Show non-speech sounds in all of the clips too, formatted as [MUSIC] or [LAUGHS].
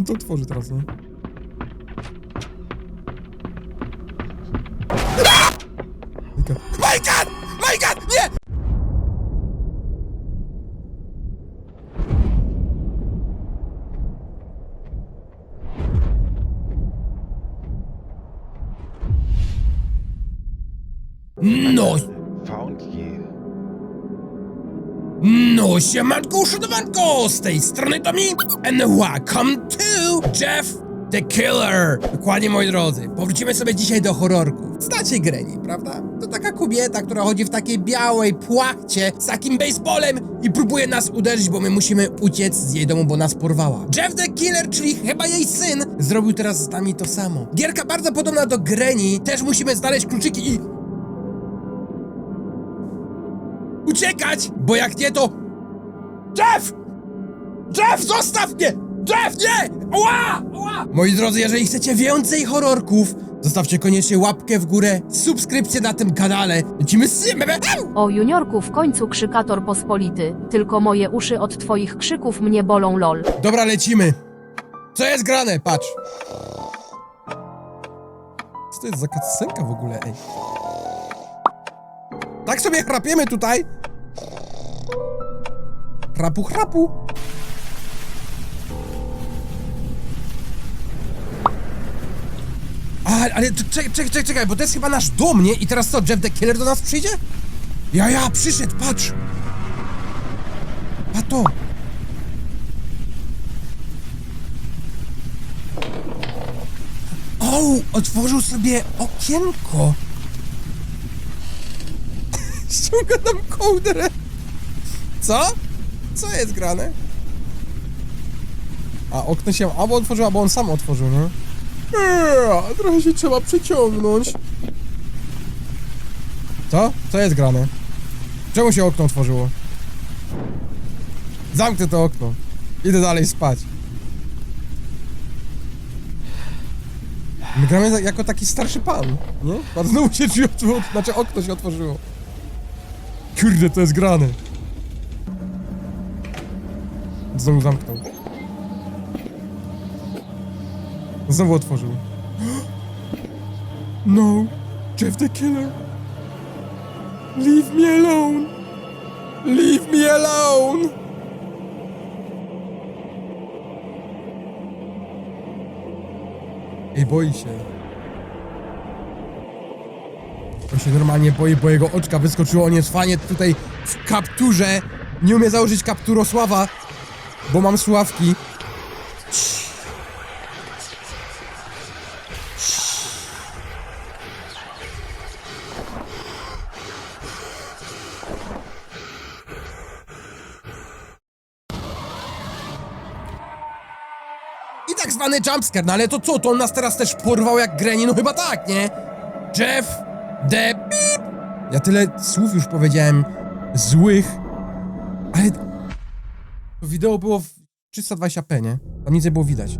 On to otworzy teraz, no. My God. My God! Nie! No, Found you. no siemanko, uszanowanko! Z tej strony to mi and welcome Jeff the Killer! Dokładnie, moi drodzy, powrócimy sobie dzisiaj do horrorków. Znacie Granny, prawda? To taka kobieta, która chodzi w takiej białej płachcie z takim baseballem i próbuje nas uderzyć, bo my musimy uciec z jej domu, bo nas porwała. Jeff the Killer, czyli chyba jej syn, zrobił teraz z nami to samo. Gierka bardzo podobna do Granny, też musimy znaleźć kluczyki i uciekać, bo jak nie to... Jeff! Jeff, zostaw mnie! Jeff, nie! Ła! Ła! Moi drodzy, jeżeli chcecie więcej horrorków, zostawcie koniecznie łapkę w górę, subskrypcję na tym kanale. Lecimy z! O juniorku w końcu krzykator pospolity. Tylko moje uszy od twoich krzyków mnie bolą lol. Dobra, lecimy. Co jest grane? Patrz. Co to jest za cutscenka w ogóle, ej? Tak sobie chrapiemy tutaj. Chrapu, chrapu. A, ale czekaj, czekaj, czekaj, bo to jest chyba nasz dom, nie? I teraz co, Jeff the Killer do nas przyjdzie? Ja, ja, przyszedł, patrz. A to. O, otworzył sobie okienko. [LAUGHS] Ściąga nam kołdrę. Co? Co jest grane? A okno się albo otworzyło, albo on sam otworzył, nie? Eee, trochę się trzeba przeciągnąć. Co? Co jest grane? Czemu się okno otworzyło? Zamknę to okno. Idę dalej spać. My gramy jako taki starszy pan, nie? A znowu się drzwi otworzyło, znaczy okno się otworzyło. Kurde, to jest grane. Znowu zamknął. Znowu otworzył. No, Jeff the Killer. Leave me alone. Leave me alone. Ej, boi się. On się normalnie boi, bo jego oczka wyskoczyło. On tutaj w kapturze. Nie umie założyć kapturosława, bo mam sławki. I jumpscare, no ale to co, to on nas teraz też porwał jak Granny? No chyba tak, nie? Jeff the Beep! Ja tyle słów już powiedziałem złych, ale to wideo było w 320p, nie? Tam nic nie było widać.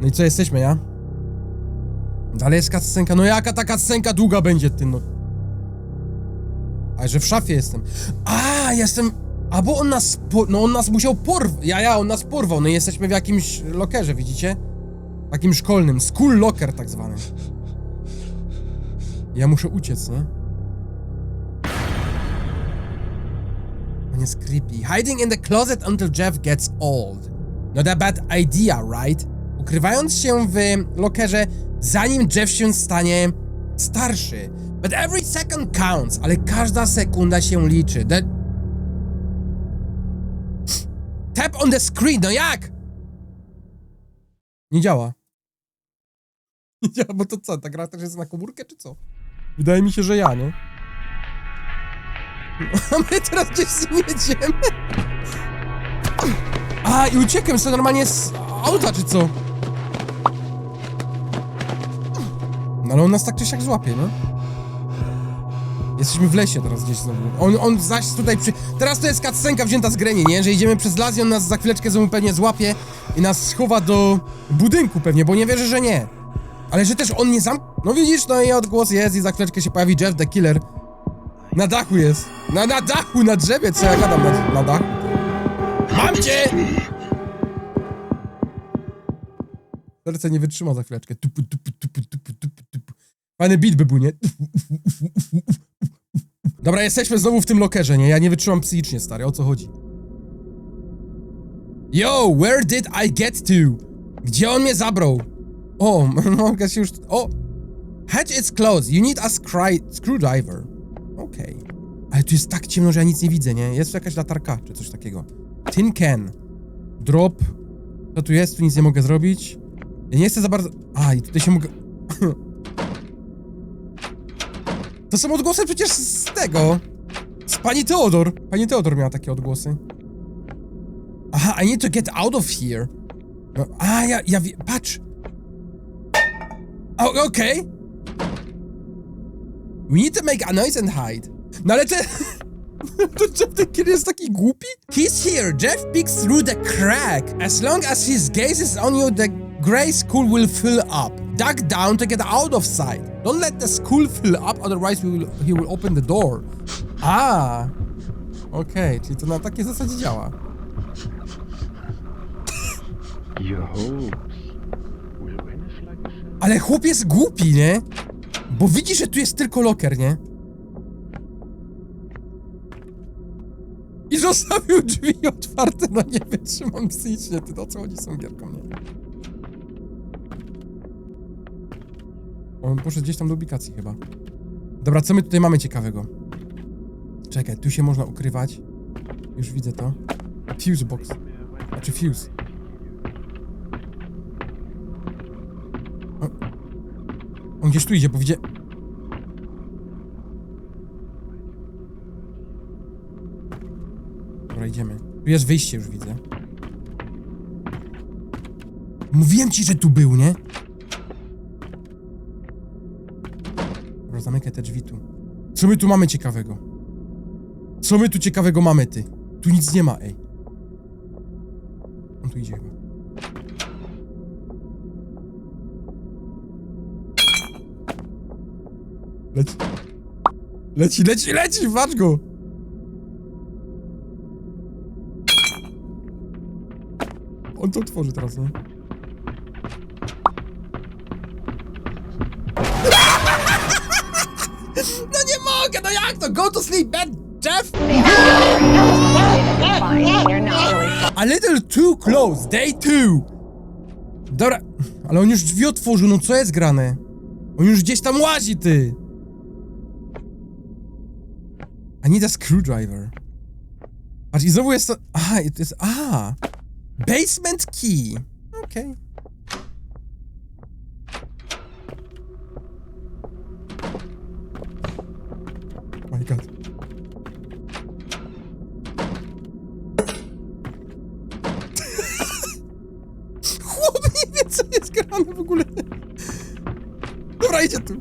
No i co, jesteśmy, ja? Dalej jest cutscenka, no jaka ta cutscenka długa będzie, ty, no? A, że w szafie jestem. A, jestem... A, bo on nas... No on nas musiał porwać. Ja, ja, on nas porwał. No i jesteśmy w jakimś lokerze, widzicie? Takim szkolnym. School locker tak zwany. Ja muszę uciec, nie? On jest creepy. Hiding in the closet until Jeff gets old. Not a bad idea, right? Ukrywając się w lokerze, zanim Jeff się stanie starszy. But every second counts, ale każda sekunda się liczy. The... Tap on the screen, no jak? Nie działa. [LAUGHS] Nie działa, bo to co, ta gra też jest na komórkę, czy co? Wydaje mi się, że ja, nie? [LAUGHS] A my teraz gdzieś z jedziemy. A, i uciekłem sobie normalnie z auta, czy co? No ale on nas tak czy siak złapie, no? Jesteśmy w lesie teraz gdzieś znowu. On, on zaś tutaj przy... Teraz to jest cutscenka wzięta z Greni, nie? Że idziemy przez las i on nas za chwileczkę znowu pewnie złapie i nas schowa do budynku pewnie, bo nie wierzę, że nie. Ale że też on nie zam... No widzisz, no i odgłos jest i za chwileczkę się pojawi Jeff the Killer. Na dachu jest. Na, na dachu, na drzewie, co ja gadam na, na dachu. Mam cię! Serce nie wytrzyma za chwileczkę. Tupu, tupu, tupu, tupu, tupu, tupu. Fajny beat by był, nie? Dobra, jesteśmy znowu w tym lokerze, nie? Ja nie wytrzymam psychicznie, stary. O co chodzi? Yo, where did I get to? Gdzie on mnie zabrał? O, [LAUGHS] mogę się już... O! Hatch is closed. You need a screwdriver. Okej. Ale tu jest tak ciemno, że ja nic nie widzę, nie? Jest tu jakaś latarka, czy coś takiego. Tin can. Drop. Co tu jest? Tu nic nie mogę zrobić. Ja nie chcę za bardzo... A, i tutaj się mogę... [LAUGHS] To są odgłosy przecież z tego. Z pani Teodor. Pani Teodor miała takie odgłosy. Aha, I need to get out of here. No, a, ja, ja, wie- patrz. Okej. We need to make a noise and hide. No ale te... [LAUGHS] To Jeff ten kid jest taki głupi? He's here. Jeff peeks through the crack. As long as his gaze is on you, the gray school will fill up. Duck down to get out of sight. Don't let the school fill up, otherwise we will, he will open the door. [LAUGHS] A, Okej, czyli to na takiej zasadzie działa. Ale chłop jest głupi, nie? Bo widzi, że tu jest tylko loker, nie? I zostawił drzwi otwarte, no nie wytrzymam psychicznie, ty o co chodzi z tą gierką, nie? On poszedł gdzieś tam do ubikacji chyba. Dobra, co my tutaj mamy ciekawego? Czekaj, tu się można ukrywać. Już widzę to. Fuse box. Znaczy fuse. On gdzieś tu idzie, bo widzę... Dobra, idziemy. Tu jest wyjście, już widzę. Mówiłem ci, że tu był, nie? Zamykaj te drzwi tu. Co my tu mamy ciekawego? Co my tu ciekawego mamy, ty? Tu nic nie ma, ej. On tu idzie. Leci. Leci, leci, leci, patrz go! On to otworzy teraz, nie? No nie mogę, no jak to? Go to sleep, bed, Jeff! A little too close, day two! Dobra, ale on już drzwi otworzył, no co jest grane? On już gdzieś tam łazi, ty! I need a screwdriver. Patrz, i znowu jest to... Aha, to jest... A! Basement key! Okej. Oh [LAUGHS] co jest grane w ogóle. Dobra, idzie tu.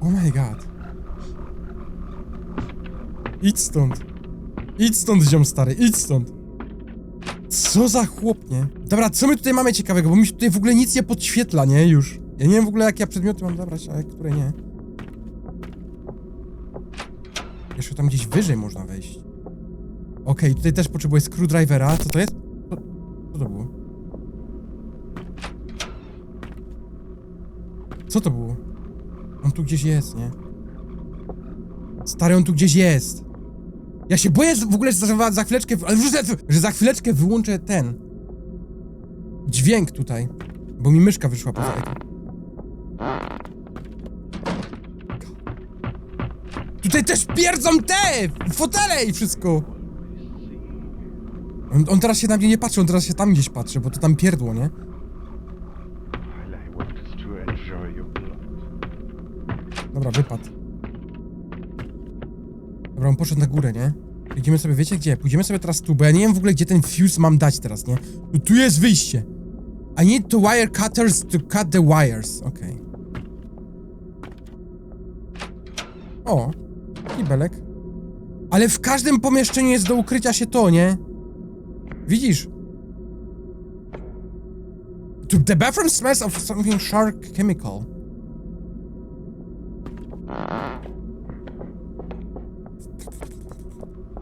Oh my god. Idź stąd. Idź stąd, ziom stary, idź stąd. Co za chłop, nie? Dobra, co my tutaj mamy ciekawego? Bo mi się tutaj w ogóle nic nie podświetla, nie? Już. Ja nie wiem w ogóle, jakie ja przedmioty mam zabrać, a które nie. Jeszcze tam gdzieś wyżej można wejść. Okej, tutaj też potrzebuję screwdrivera. Co to jest? Co, co to było? Co to było? On tu gdzieś jest, nie? Stary, on tu gdzieś jest. Ja się boję że w ogóle, że za, za chwileczkę, że za chwileczkę wyłączę ten dźwięk tutaj, bo mi myszka wyszła poza ekran. Tutaj też pierdzą te fotele i wszystko. On, on teraz się na mnie nie patrzy, on teraz się tam gdzieś patrzy, bo to tam pierdło, nie? Dobra, wypadł. Dobra, on poszedł na górę, nie? Idziemy sobie, wiecie gdzie? Pójdziemy sobie teraz tu, bo ja nie wiem w ogóle, gdzie ten fuse mam dać teraz, nie? Tu, jest wyjście. I need to wire cutters to cut the wires. Okej. O, kibelek. Ale w każdym pomieszczeniu jest do ukrycia się to, nie? Widzisz? The bathroom smells of something shark chemical.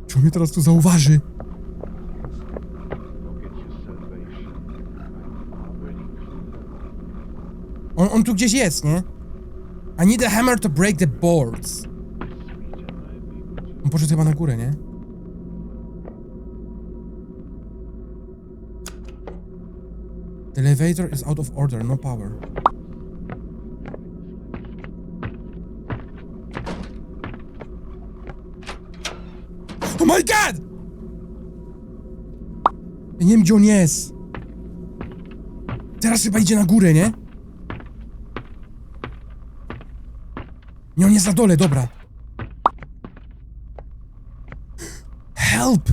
Czy mnie teraz tu zauważy? On, on tu gdzieś jest, nie? I need a hammer to break the boards. On poszedł chyba na górę, nie? Elevator is out of order, no power. Oh my god! Ja nie wiem, gdzie on jest. Teraz chyba idzie na górę, nie? Nie, on jest na dole, dobra. Help!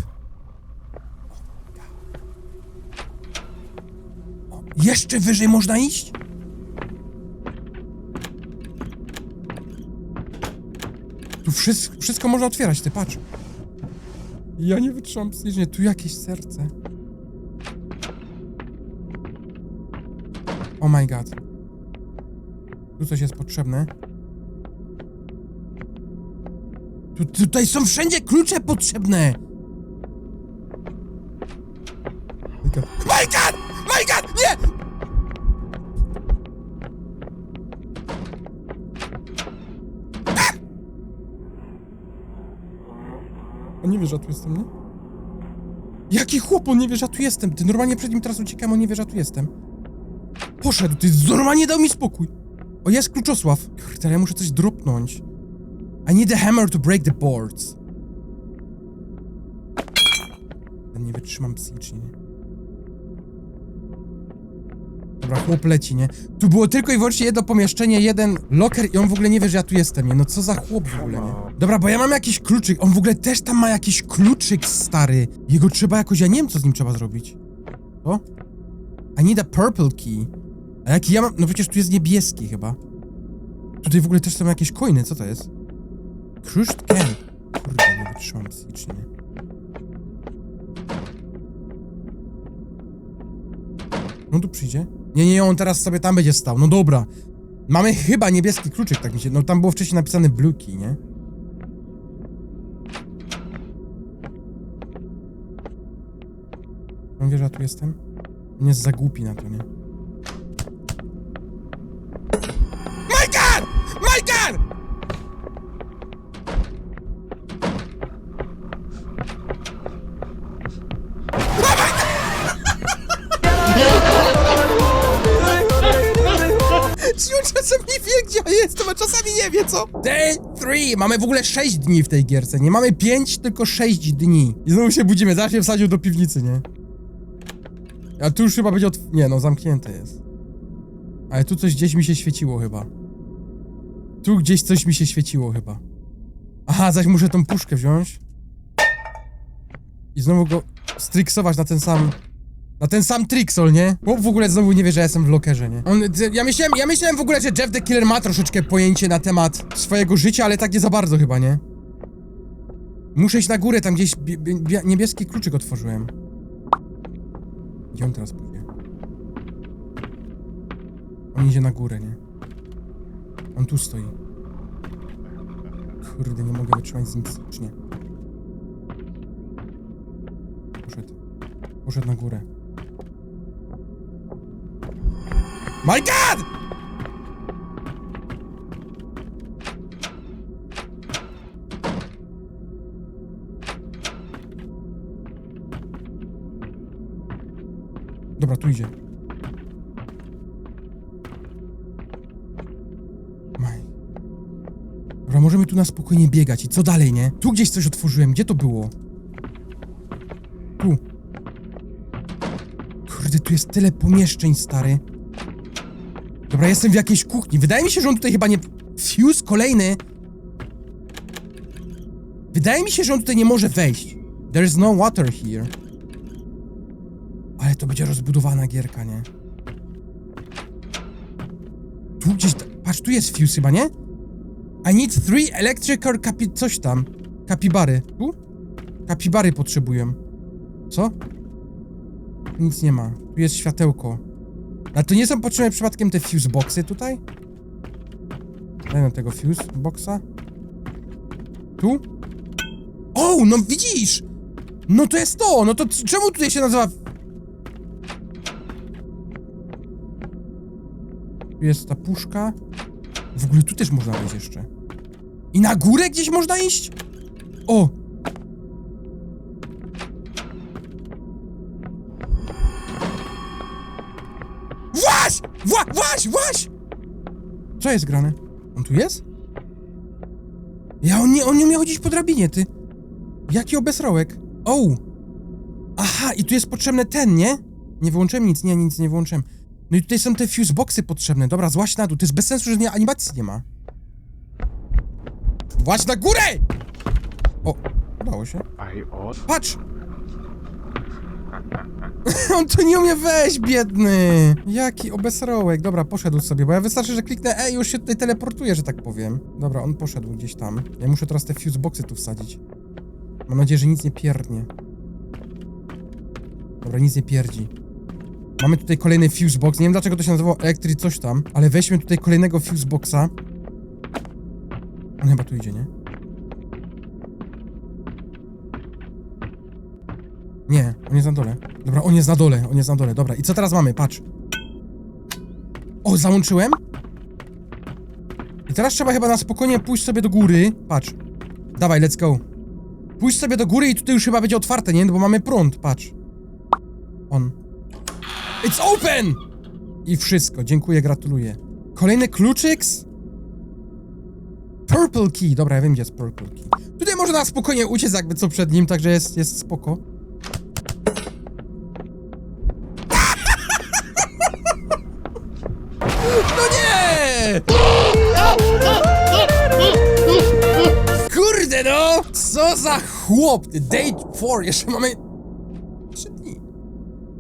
O, Jeszcze wyżej można iść? Tu wszystko, wszystko można otwierać, ty patrz. Ja nie wytrzymam psychicznie, tu jakieś serce. Oh my god. Tu coś jest potrzebne. Tu, tutaj są wszędzie klucze potrzebne! Że tu jestem, nie? Jaki chłop, on nie wie, że tu jestem. Ty normalnie przed nim teraz uciekam, on nie wie, że tu jestem. Poszedł, ty normalnie dał mi spokój. O, jest kluczosław. Kurde, ja muszę coś dropnąć. I need a hammer to break the boards. Ja nie wytrzymam psychicznie. Dobra, chłop leci, nie? Tu było tylko i wyłącznie jedno pomieszczenie, jeden loker i on w ogóle nie wie, że ja tu jestem, nie? No co za chłop w ogóle, nie? Dobra, bo ja mam jakiś kluczyk, on w ogóle też tam ma jakiś kluczyk stary. Jego trzeba jakoś, ja nie wiem co z nim trzeba zrobić. Co? I need a purple key. A jaki ja mam? No przecież tu jest niebieski chyba. Tutaj w ogóle też są jakieś coiny, co to jest? Crushed can. Kurde, nie wytrzymam psychicznie. No tu przyjdzie? Nie, nie, on teraz sobie tam będzie stał. No dobra. Mamy chyba niebieski kluczyk, tak mi się... No tam było wcześniej napisane blue key, nie? On wie, że ja tu jestem? On jest za głupi na to, nie? My God! My God! Nie wie, gdzie ja jestem, a czasami nie wie, co? Day 3! Mamy w ogóle 6 dni w tej gierce, nie mamy 5, tylko 6 dni. I znowu się budzimy, zaraz się wsadził do piwnicy, nie? A tu już chyba będzie otw... Nie, no zamknięte jest. Ale tu coś gdzieś mi się świeciło chyba. Tu gdzieś coś mi się świeciło chyba. Aha, zaś muszę tą puszkę wziąć. I znowu go striksować na ten sam... Na ten sam triksol, nie? Bo w ogóle znowu nie wie, że jestem w lokerze, nie? On, ja myślałem, ja myślałem w ogóle, że Jeff the Killer ma troszeczkę pojęcie na temat swojego życia, ale tak nie za bardzo chyba, nie? Muszę iść na górę, tam gdzieś bie- bie- bie- niebieski kluczyk otworzyłem. Gdzie on teraz pójdzie? On idzie na górę, nie? On tu stoi. Kurde, nie mogę wytrzymać z nim psychicznie. Poszedł. Poszedł na górę. My God! Dobra, tu idzie. Maj. Dobra, możemy tu na spokojnie biegać. I co dalej, nie? Tu gdzieś coś otworzyłem. Gdzie to było? Tu. Kurde, tu jest tyle pomieszczeń, stary. Dobra, jestem w jakiejś kuchni. Wydaje mi się, że on tutaj chyba nie... Fuse kolejny. Wydaje mi się, że on tutaj nie może wejść. There is no water here. Ale to będzie rozbudowana gierka, nie? Tu gdzieś... Patrz, tu jest fuse chyba, nie? I need three electrical capi... coś tam. Kapibary. Tu? Kapibary potrzebuję. Co? Nic nie ma. Tu jest światełko. Ale to nie są potrzebne przypadkiem te fuse boxy tutaj? Daj tego fuse boxa. Tu? O, no widzisz! No to jest to! No to czemu tutaj się nazywa... Tu jest ta puszka. W ogóle tu też można wejść jeszcze. I na górę gdzieś można iść? O! Właś! Właś! Co jest grane? On tu jest? Ja, on nie, on nie miał gdzieś po drabinie, ty. Jaki obesrołek? O! Aha, i tu jest potrzebny ten, nie? Nie wyłączyłem nic, nie, nic nie wyłączyłem. No i tutaj są te fuse boxy potrzebne. Dobra, złaś na dół. To jest bez sensu, że nie, animacji nie ma. Właź na górę! O, udało się. Patrz! [LAUGHS] On tu nie umie wejść, biedny! Jaki obesrołek. Dobra, poszedł sobie, bo ja wystarczy, że kliknę E i już się tutaj teleportuje, że tak powiem. Dobra, on poszedł gdzieś tam. Ja muszę teraz te fuse boxy tu wsadzić. Mam nadzieję, że nic nie pierdnie. Dobra, nic nie pierdzi. Mamy tutaj kolejny fuse box. Nie wiem dlaczego to się nazywało elektry coś tam, ale weźmy tutaj kolejnego fuse boxa. On chyba tu idzie, nie? Nie, on jest na dole. Dobra, on jest na dole, on jest na dole. Dobra, i co teraz mamy? Patrz. O, załączyłem? I teraz trzeba chyba na spokojnie pójść sobie do góry. Patrz. Dawaj, let's go. Pójść sobie do góry i tutaj już chyba będzie otwarte, nie? No bo mamy prąd, patrz. On. It's open! I wszystko, dziękuję, gratuluję. Kolejny kluczyks? Purple key. Dobra, ja wiem, gdzie jest purple key. Tutaj można na spokojnie uciec jakby co przed nim, także jest, jest spoko. Za chłop! Date 4, jeszcze mamy... Trzy dni.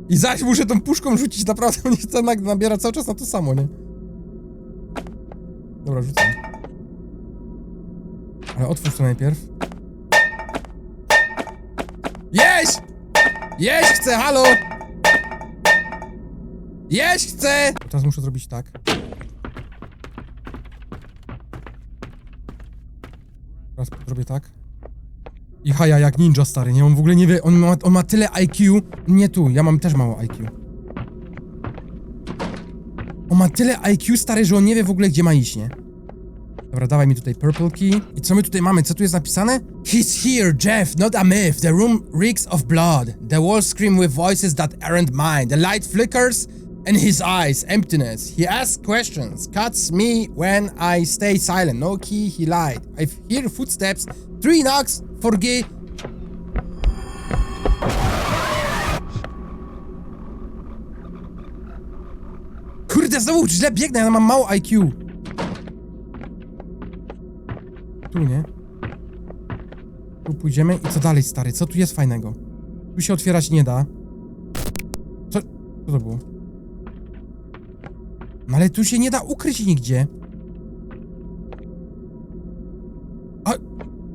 I zaś muszę tą puszką rzucić, naprawdę chce nag- nabiera cały czas na to samo, nie? Dobra, rzucam. Ale otwórz to najpierw. Jeść! Jeść chcę, halo! Jeść chcę! Teraz muszę zrobić tak. Teraz zrobię tak. I haja jak ninja stary, nie? On w ogóle nie wie, on ma, on ma tyle IQ. Nie tu, ja mam też mało IQ. On ma tyle IQ stary, że on nie wie w ogóle gdzie ma iść, nie? Dobra, dawaj mi tutaj purple key. I co my tutaj mamy? Co tu jest napisane? He's here, Jeff, not a myth. The room reeks of blood. The walls scream with voices that aren't mine. The light flickers in his eyes, emptiness. He asks questions, cuts me when I stay silent. No key, he lied. I hear footsteps, three knocks, forgive. Kurde, znowu źle biegnę, ja mam mało IQ. Tu nie. Tu pójdziemy i co dalej, stary? Co tu jest fajnego? Tu się otwierać nie da. Co? Co to było? No ale tu się nie da ukryć nigdzie. A...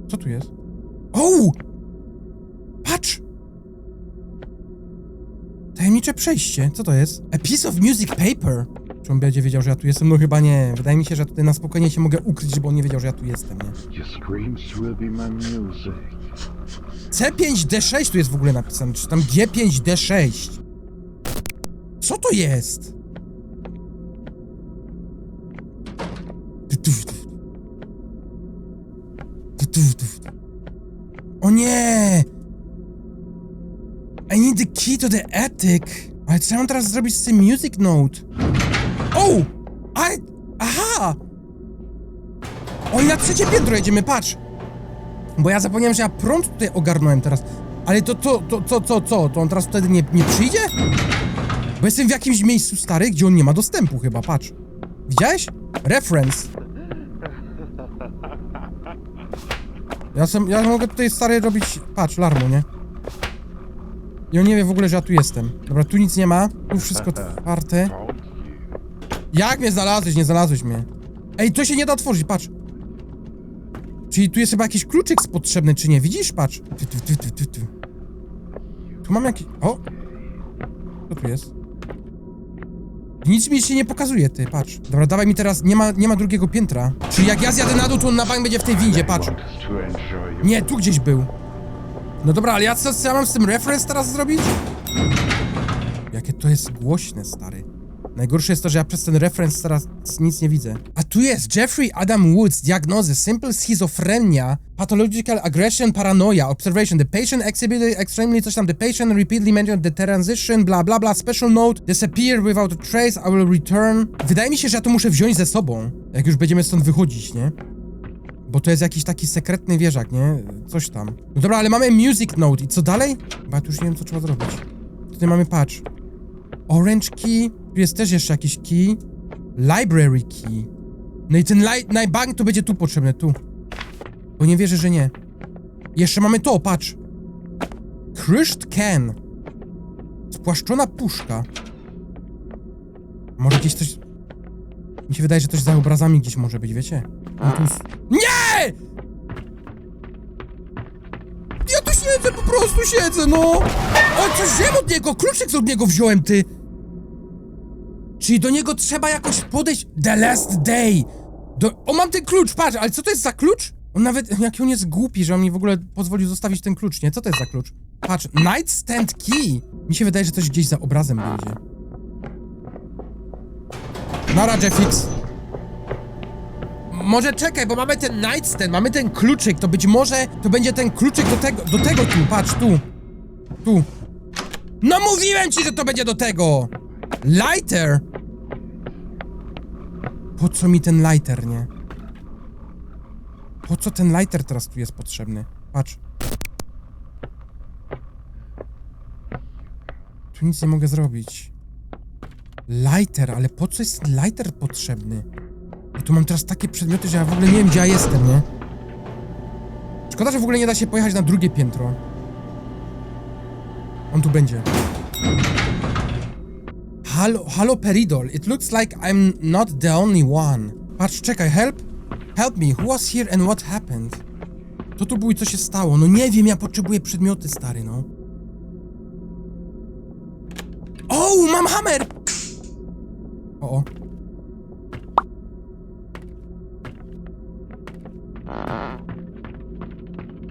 Co tu jest? O! Patrz! Tajemnicze przejście. Co to jest? A piece of music paper. Czy on będzie wiedział, że ja tu jestem? No chyba nie. Wydaje mi się, że tutaj na spokojnie się mogę ukryć, żeby on nie wiedział, że ja tu jestem, nie? your screams will be my music. C5D6 tu jest w ogóle napisane, czy tam G5D6. Co to jest? Tu, tu, tu. Tu, tu, tu. O nie! I need the key to the attic. Ale co ja mam teraz zrobić z tym music note? O! I... Aha! O, i na trzecie piętro jedziemy, patrz! Bo ja zapomniałem, że ja prąd tutaj ogarnąłem teraz. Ale to, to, to, co, co, co? To on teraz wtedy nie, nie przyjdzie? Bo jestem w jakimś miejscu stary, gdzie on nie ma dostępu chyba, patrz. Widziałeś? Reference. Ja, sam, ja mogę tutaj stary robić, patrz, larmu, nie? I on nie wie w ogóle, że ja tu jestem. Dobra, tu nic nie ma, tu wszystko [LAUGHS] otwarte. Jak mnie znalazłeś? Nie znalazłeś mnie. Ej, to się nie da otworzyć, patrz. Czyli tu jest chyba jakiś kluczyk potrzebny, czy nie? Widzisz? Patrz. Tu, tu, tu, tu, tu, tu. tu mam jakiś... O! Co tu jest? Nic mi się nie pokazuje, ty, patrz. Dobra, dawaj mi teraz... Nie ma, nie ma drugiego piętra. Czyli jak ja zjadę na dół, to on na bank będzie w tej windzie, patrz. Nie, tu gdzieś był. No dobra, ale ja co, co ja mam z tym reference teraz zrobić? Jakie to jest głośne, stary. Najgorsze jest to, że ja przez ten referenc teraz nic nie widzę. A tu jest Jeffrey Adam Woods, diagnozy simple schizophrenia, pathological aggression, paranoia, observation. The patient exhibited extremely coś tam. The patient repeatedly mentioned the transition, bla bla bla. Special note, disappear without a trace, I will return. Wydaje mi się, że ja to muszę wziąć ze sobą, jak już będziemy stąd wychodzić, nie? Bo to jest jakiś taki sekretny wieżak, nie? Coś tam. No dobra, ale mamy music note i co dalej? Bo ja tu już nie wiem, co trzeba zrobić. Tutaj mamy patch. Orange key. Tu jest też jeszcze jakiś key. Library key. No i ten najbank to będzie tu potrzebny, tu. Bo nie wierzę, że nie. Jeszcze mamy to, patrz. Crushed can. Spłaszczona puszka. Może gdzieś coś... Mi się wydaje, że coś za obrazami gdzieś może być, wiecie? No tu... Nie! Ja tu siedzę, po prostu siedzę, no! O, coś wziąłem od niego! Kluczyk od niego wziąłem, ty! Czyli do niego trzeba jakoś podejść... The last day! Do... O, mam ten klucz, patrz, ale co to jest za klucz? On nawet, [LAUGHS] jaki on jest głupi, że on mi w ogóle pozwolił zostawić ten klucz, nie? Co to jest za klucz? Patrz, nightstand key! Mi się wydaje, że coś gdzieś za obrazem będzie. Nara, Jeffix. Może czekaj, bo mamy ten nightstand, mamy ten kluczyk, to być może to będzie ten kluczyk do tego, do tego tu, patrz, tu. Tu. No mówiłem ci, że to będzie do tego! Lighter! Po co mi ten lighter, nie? Po co ten lighter teraz tu jest potrzebny? Patrz. Tu nic nie mogę zrobić. Lighter, ale po co jest lighter potrzebny? Bo tu mam teraz takie przedmioty, że ja w ogóle nie wiem, gdzie ja jestem, nie? Szkoda, że w ogóle nie da się pojechać na drugie piętro. On tu będzie. Halo, halo Peridol, it looks like I'm not the only one. Patrz, czekaj, help? Help me, who was here and what happened? To tu było i co się stało? No nie wiem, ja potrzebuję przedmioty, stary, no. O, mam hammer! O, o.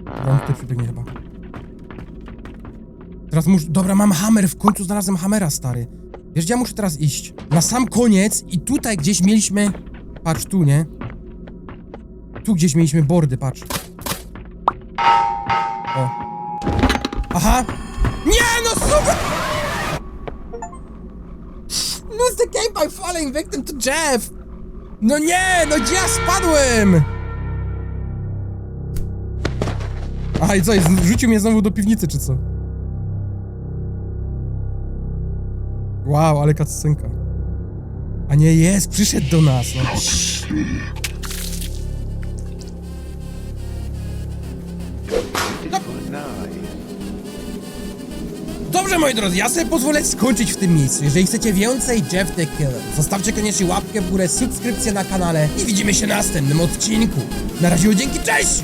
Dobra, on przybiegnie chyba. Teraz muszę... Dobra, mam hammer, w końcu znalazłem hammera, stary. Wiesz, gdzie ja muszę teraz iść? Na sam koniec i tutaj gdzieś mieliśmy... Patrz, tu, nie? Tu gdzieś mieliśmy bordy, patrz. O. Aha! Nie, no super! Lose the game by falling victim to Jeff! No nie, no gdzie ja spadłem? Aha, i co, rzucił mnie znowu do piwnicy, czy co? Wow, ale cutscenka. A nie, jest, przyszedł do nas, no. Dobrze, moi drodzy, ja sobie pozwolę skończyć w tym miejscu. Jeżeli chcecie więcej Jeff the Killer, zostawcie koniecznie łapkę w górę, subskrypcję na kanale i widzimy się w następnym odcinku. Na razie, dzięki, cześć!